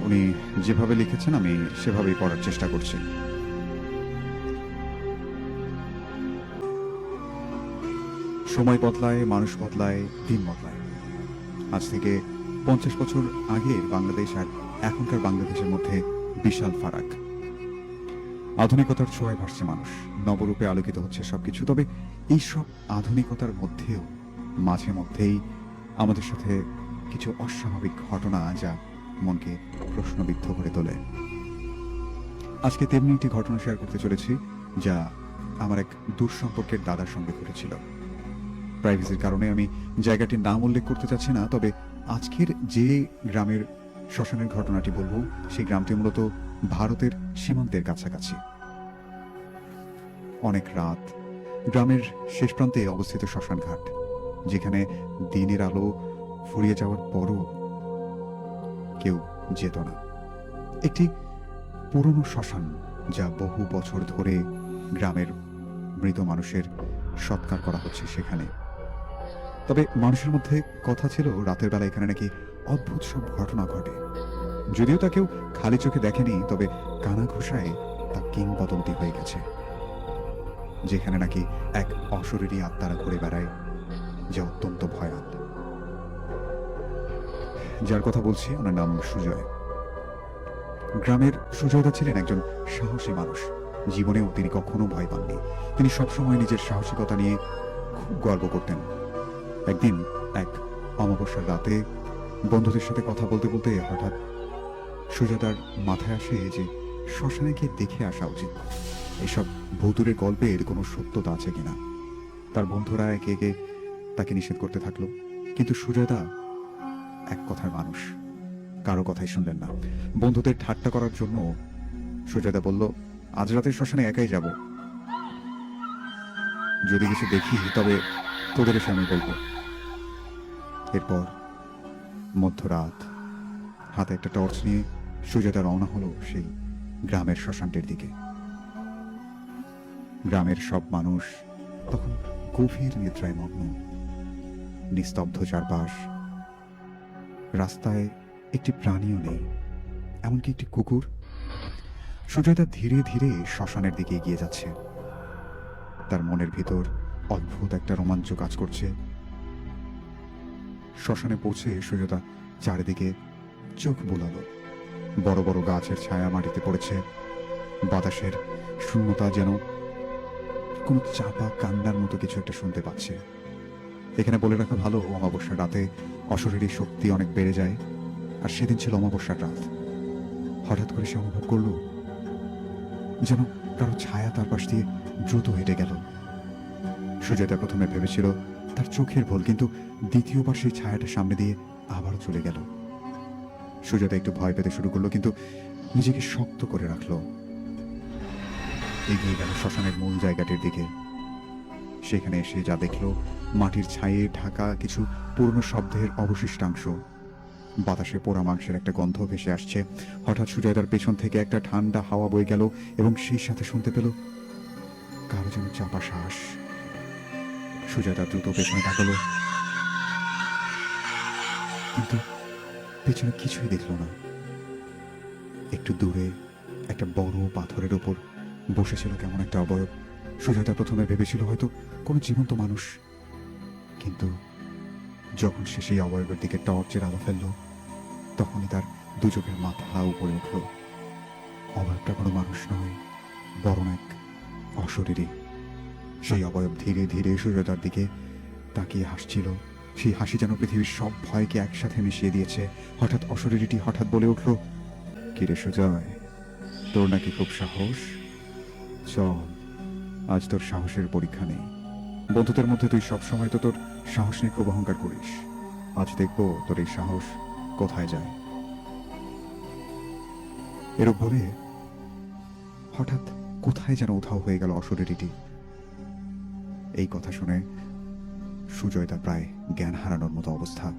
উনি যেভাবে লিখেছেন, আমি সেভাবেই পড়ার চেষ্টা করছি। সময় বদলায়, মানুষ বদলায়, দিন বদলায়। আজ থেকে পঞ্চাশ বছর আগের বাংলাদেশ আর এখনকার বাংলাদেশের মধ্যে বিশাল ফারাক। আধুনিকতার ছোঁয়ায় ভাসছে মানুষ। নবরূপে আলোকিত হচ্ছে সবকিছু। তবে এই সব আধুনিকতার মধ্যেও, মাঝে মধ্যেই আমাদের সাথে কিছু অস্বাভাবিক ঘটনা যা মনকে প্রশ্নবিদ্ধ করে তোলে। আজকে তেমনি একটি ঘটনা শেয়ার করতে চলেছি, যা আমার এক দূর সম্পর্কের দাদার সঙ্গে ঘটেছিল। প্রাইভেসির কারণে আমি জায়গাটির নাম উল্লেখ করতে চাচ্ছি না, তবে আজকের যে গ্রামের শ্মশানের ঘটনাটি বলব, সেই গ্রামটি মূলত ভারতের সীমান্তের কাছাকাছি। অনেক রাত, গ্রামের শেষ প্রান্তে অবস্থিত শ্মশান ঘাট যেখানে দিনের আলো ফুরিয়ে যাওয়ার পরও কেউ যেত না। একটি পুরনো শ্মশান যা বহু বছর ধরে গ্রামের মৃত মানুষের সৎকার করা হচ্ছে সেখানে। তবে মানুষের মধ্যে কথা ছিল, রাতের বেলা এখানে নাকি অদ্ভুত সব ঘটনা ঘটে। যদিও তা কেউ খালি চোখে দেখেনি, তবে কানা ঘোষায় তা কিংবদন্তি হয়ে গেছে। যেখানে নাকি এক অশরীরী আত্মারা ঘুরে বেড়ায়, যা অত্যন্ত ভয়াল যার কথা বলছি, ওনার নাম সুজয়। গ্রামের সুজয়দা ছিলেন একজন সাহসী মানুষ। জীবনেও তিনি কখনো ভয় পাননি। তিনি সবসময় নিজের সাহসিকতা নিয়ে খুব গর্ব করতেন। একদিন, এক অমাবস্যার রাতে বন্ধুদের সাথে কথা বলতে বলতে হঠাৎ সুজাতার মাথায় আসে যে, শ্মশানে গিয়ে দেখে আসা উচিত। এসব ভৌতুরের গল্পের কোনো সত্যতা আছে কিনা? তার বন্ধুরা একে একে তাকে নিষেধ করতে থাকল। কিন্তু সুজাতা এক কথার মানুষ। কারও কথাই শুনলেন না। বন্ধুদের ঠাট্টা করার জন্য সুজাতা বলল, আজ রাতে শ্মশানে একাই যাব। যদি কিছু দেখি, তবে তোদের আমি বলব। এরপর মধ্যরাত, হাতে একটা টর্চ নিয়ে সুজাতা রওনা হলো সেই গ্রামের শ্মশানটির দিকে। গ্রামের সব মানুষ তখন গভীর নিদ্রায় মগ্ন, নিস্তব্ধ চারপাশ রাস্তায় একটি প্রাণীও নেই, এমনকি একটি কুকুর। সুজাতা ধীরে ধীরে শ্মশানের দিকে এগিয়ে যাচ্ছে। তার মনের ভিতর অদ্ভুত একটা রোমাঞ্চ কাজ করছে। শ্মশানে পৌঁছে সুজাতা চারিদিকে চোখ বুলালো। বড় বড় গাছের ছায়া মাটিতে পড়েছে। বাতাসের শূন্যতা যেন কোনো চাপা কান্নার মতো কিছু একটা শুনতে পাচ্ছে। এখানে বলে রাখা ভালো, অমাবস্যার রাতে অশরীরী শক্তি অনেক বেড়ে যায়, আর সেদিন ছিল অমাবস্যার রাত। হঠাৎ করে সে অনুভব করল যেন কারও ছায়া তার পাশ দিয়ে দ্রুত হেঁটে গেল। সুজাতা প্রথমে ভেবেছিল তার চোখের ভুল, কিন্তু দ্বিতীয়বার সেই ছায়াটা সামনে দিয়ে আবারও চলে গেল। সুজাতা একটু ভয় পেতে শুরু করল, কিন্তু নিজেকে শক্ত করে রাখল। এগিয়ে গেল শ্মশানের মূল জায়গাটির দিকে। সেখানে এসে যা দেখল মাটির ছায়ে ঢাকা কিছু পুরনো শব্দের অবশিষ্টাংশ। বাতাসে পোড়া মাংসের একটা গন্ধ ভেসে আসছে। হঠাৎ সুজাতার পেছন থেকে একটা ঠান্ডা হাওয়া বয়ে গেল এবং সেই সাথে শুনতে পেল কারও যেন চাপা শ্বাস। সুজাতা দ্রুত পেছনে তাকালো। কিন্তু পেছনে কিছুই দেখল না। একটু দূরে একটা বড় পাথরের ওপর বসেছিল কেমন একটা অবয়ব। সুজাতা প্রথমে ভেবেছিল হয়তো কোনো জীবন্ত মানুষ কিন্তু যখন সে সেই অবয়বের দিকে টর্চের আলো ফেলল, তখনই তার দু চোখের মাথা উপরে উঠল। অবয়বটা কোনো মানুষ নয়, বরং এক অশরীরী। সেই অবয়ব ধীরে ধীরে সুজাতার দিকে তাকিয়ে হাসছিল। সেই হাসি যেন পৃথিবীর সব ভয়কে একসাথে মিশিয়ে দিয়েছে। হঠাৎ অশরীরীটি হঠাৎ বলে উঠল কিরে সুজয়, তোর নাকি খুব সাহস? চল, আজ তোর সাহসের পরীক্ষা নেই। বন্ধুদের মধ্যে তুই সবসময় তো তোর সাহস নিয়ে খুব অহংকার করিস। আজ দেখব তোর এই সাহস কোথায় যায়। এরূপ বলে হঠাৎ কোথায় যেন উধাও হয়ে গেল অশরীরীটি এই কথা শুনে সুজয়তা প্রায় জ্ঞান হারানোর মতো অবস্থা।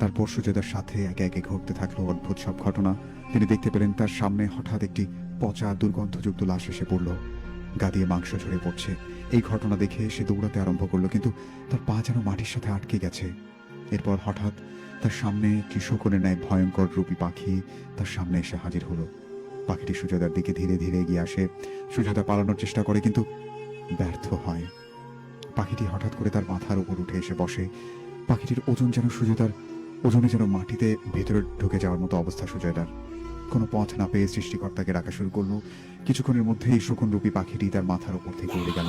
তারপর সুজয়তার সাথে একে একে ঘটতে থাকল অদ্ভুত সব ঘটনা। তিনি দেখতে পেলেন তার সামনে হঠাৎ একটি পচা দুর্গন্ধযুক্ত লাশ এসে পড়ল। গা দিয়ে মাংস ঝরে পড়ছে। এই ঘটনা দেখে সে দৌড়াতে আরম্ভ করল, কিন্তু তার পা যেন মাটির সাথে আটকে গেছে। এরপর হঠাৎ তার সামনে কি শকুনের ন্যায় ভয়ঙ্কর রূপী পাখি তার সামনে এসে হাজির হলো। পাখিটি সুজাতার দিকে ধীরে ধীরে এগিয়ে আসে। সুজাতা পালানোর চেষ্টা করে, কিন্তু ব্যর্থ হয়। পাখিটি হঠাৎ করে তার মাথার উপর উঠে এসে বসে। পাখিটির ওজন যেন সুজাতার, ওজনে যেন মাটিতে ভেতরে ঢুকে যাওয়ার মতো অবস্থা সুজয়দার কোনো পথ না পেয়ে সৃষ্টিকর্তাকে ডাকা শুরু করল। কিছুক্ষণের মধ্যেই শকুনরূপী পাখিটি তার মাথার উপর থেকে উড়ে গেল।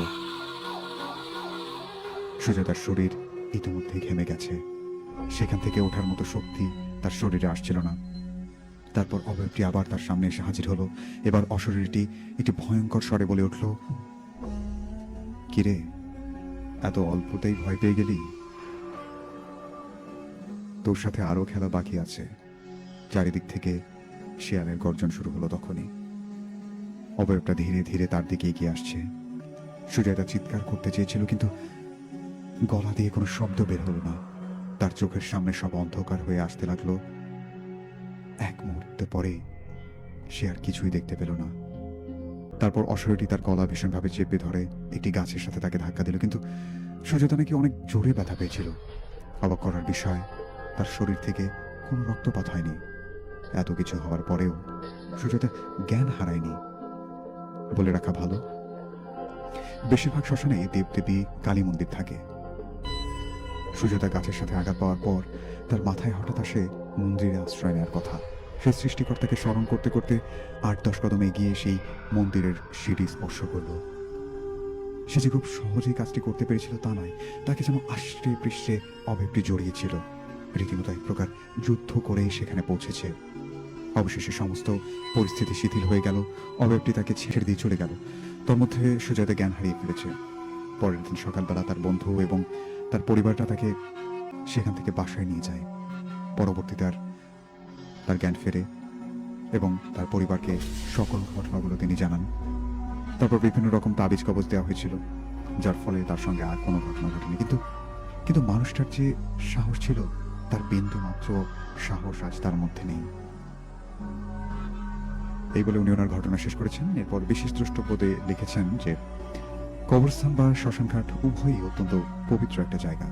সুজাতার শরীর ইতিমধ্যে ঘেমে গেছে। সেখান থেকে ওঠার মতো শক্তি তার শরীরে আসছিল না। তারপর অবয়বটি আবার তার সামনে এসে হাজির হলো। এবার অশরীরটি একটি ভয়ঙ্কর স্বরে বলে উঠল, কিরে, এত অল্পতেই ভয় পেয়ে গেলি? তোর সাথে আরও খেলা বাকি আছে। চারিদিক থেকে শেয়ালের গর্জন শুরু হলো তখনই। অবয়বটা ধীরে ধীরে তার দিকে এগিয়ে আসছে। সুজাতা চিৎকার করতে চেয়েছিল, কিন্তু গলা দিয়ে কোনো শব্দ বের হলো না। তার চোখের সামনে সব অন্ধকার হয়ে আসতে লাগল। এক মুহূর্তে পরে সে আর কিছুই দেখতে পেল না। তারপর অশরীরটি তার গলা ভীষণভাবে চেপে ধরে, একটি গাছের সাথে তাকে ধাক্কা দিল, কিন্তু সুজাতা নাকি অনেক জোরে ব্যথা পেয়েছিল। অবাক করার বিষয়, তার শরীর থেকে কোনো রক্তপাত হয়নি। এত কিছু হওয়ার পরেও সুজাতা জ্ঞান হারায়নি। বলে রাখা ভালো। বেশিরভাগ শ্মশানে দেবদেবী কালী মন্দির থাকে সুজাতা গাছের সাথে আঘাত পাওয়ার পর তার মাথায় হঠাৎ আসে মন্দিরে আশ্রয় নেওয়ার কথা। সে সৃষ্টিকর্তাকে স্মরণ করতে করতে আট দশ কদম এগিয়ে সেই মন্দিরের সিঁড়ি স্পর্শ করল। সে যে খুব সহজেই কাজটি করতে পেরেছিল তা নয়, তাকে যেন আষ্টে পৃষ্ঠে অভেবটি জড়িয়েছিল রীতিমতো এক প্রকার যুদ্ধ করেই সেখানে পৌঁছেছে। অবশেষে সমস্ত পরিস্থিতি শিথিল হয়ে গেল। অভেবটি তাকে ছেড়ে দিয়ে চলে গেল। তোর মধ্যে সুজাতা জ্ঞান হারিয়ে ফেলেছে। পরের দিন সকালবেলা তার বন্ধু এবং তার পরিবারটা তাকে সেখান থেকে বাসায় নিয়ে যায়। পরবর্তীতে আর তার জ্ঞান ফেরে এবং তার পরিবারকে সকল ঘটনাগুলো তিনি জানান। তারপর বিভিন্ন রকম তাবিজ কবজ দেওয়া হয়েছিল, যার ফলে তার সঙ্গে আর কোনো ঘটনা ঘটেনি। কিন্তু কিন্তু মানুষটার যে সাহস ছিল, তার বিন্দু মাত্র সাহস আজ তার মধ্যে নেই। এই বলে উনি ওনার ঘটনা শেষ করেছেন। এরপর বিশেষ দ্রষ্টপদে লিখেছেন যে, কবরস্থান বা শ্মশানঘাট উভয়ই অত্যন্ত পবিত্র একটা জায়গা।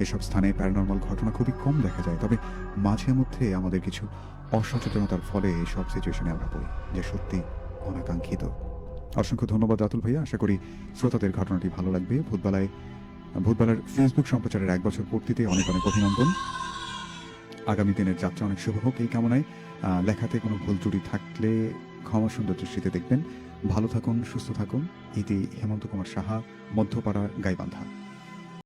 এসব স্থানে প্যারানর্মাল ঘটনা খুবই কম দেখা যায়, তবে মাঝে মধ্যে আমাদের কিছু অসচেতনতার ফলে এসব সিচুয়েশনে আমরা পড়ি, যে সত্যি অনাকাঙ্ক্ষিত। অসংখ্য ধন্যবাদ রাতুল ভাইয়া। আশা করি শ্রোতাদের ঘটনাটি ভালো লাগবে। ভূতবেলায়, ভূতবেলার ফেসবুক সম্প্রচারের এক বছর পূর্তিতে অনেক অনেক অভিনন্দন। আগামী দিনের যাত্রা অনেক শুভ হোক। এই কামনায় লেখাতে কোনো ভুল ত্রুটি থাকলে ক্ষমা সুন্দর দৃষ্টিতে দেখবেন। ভালো থাকুন, সুস্থ থাকুন। ইতি হেমন্ত কুমার সাহা, মধ্যপাড়া, গাইবান্ধা।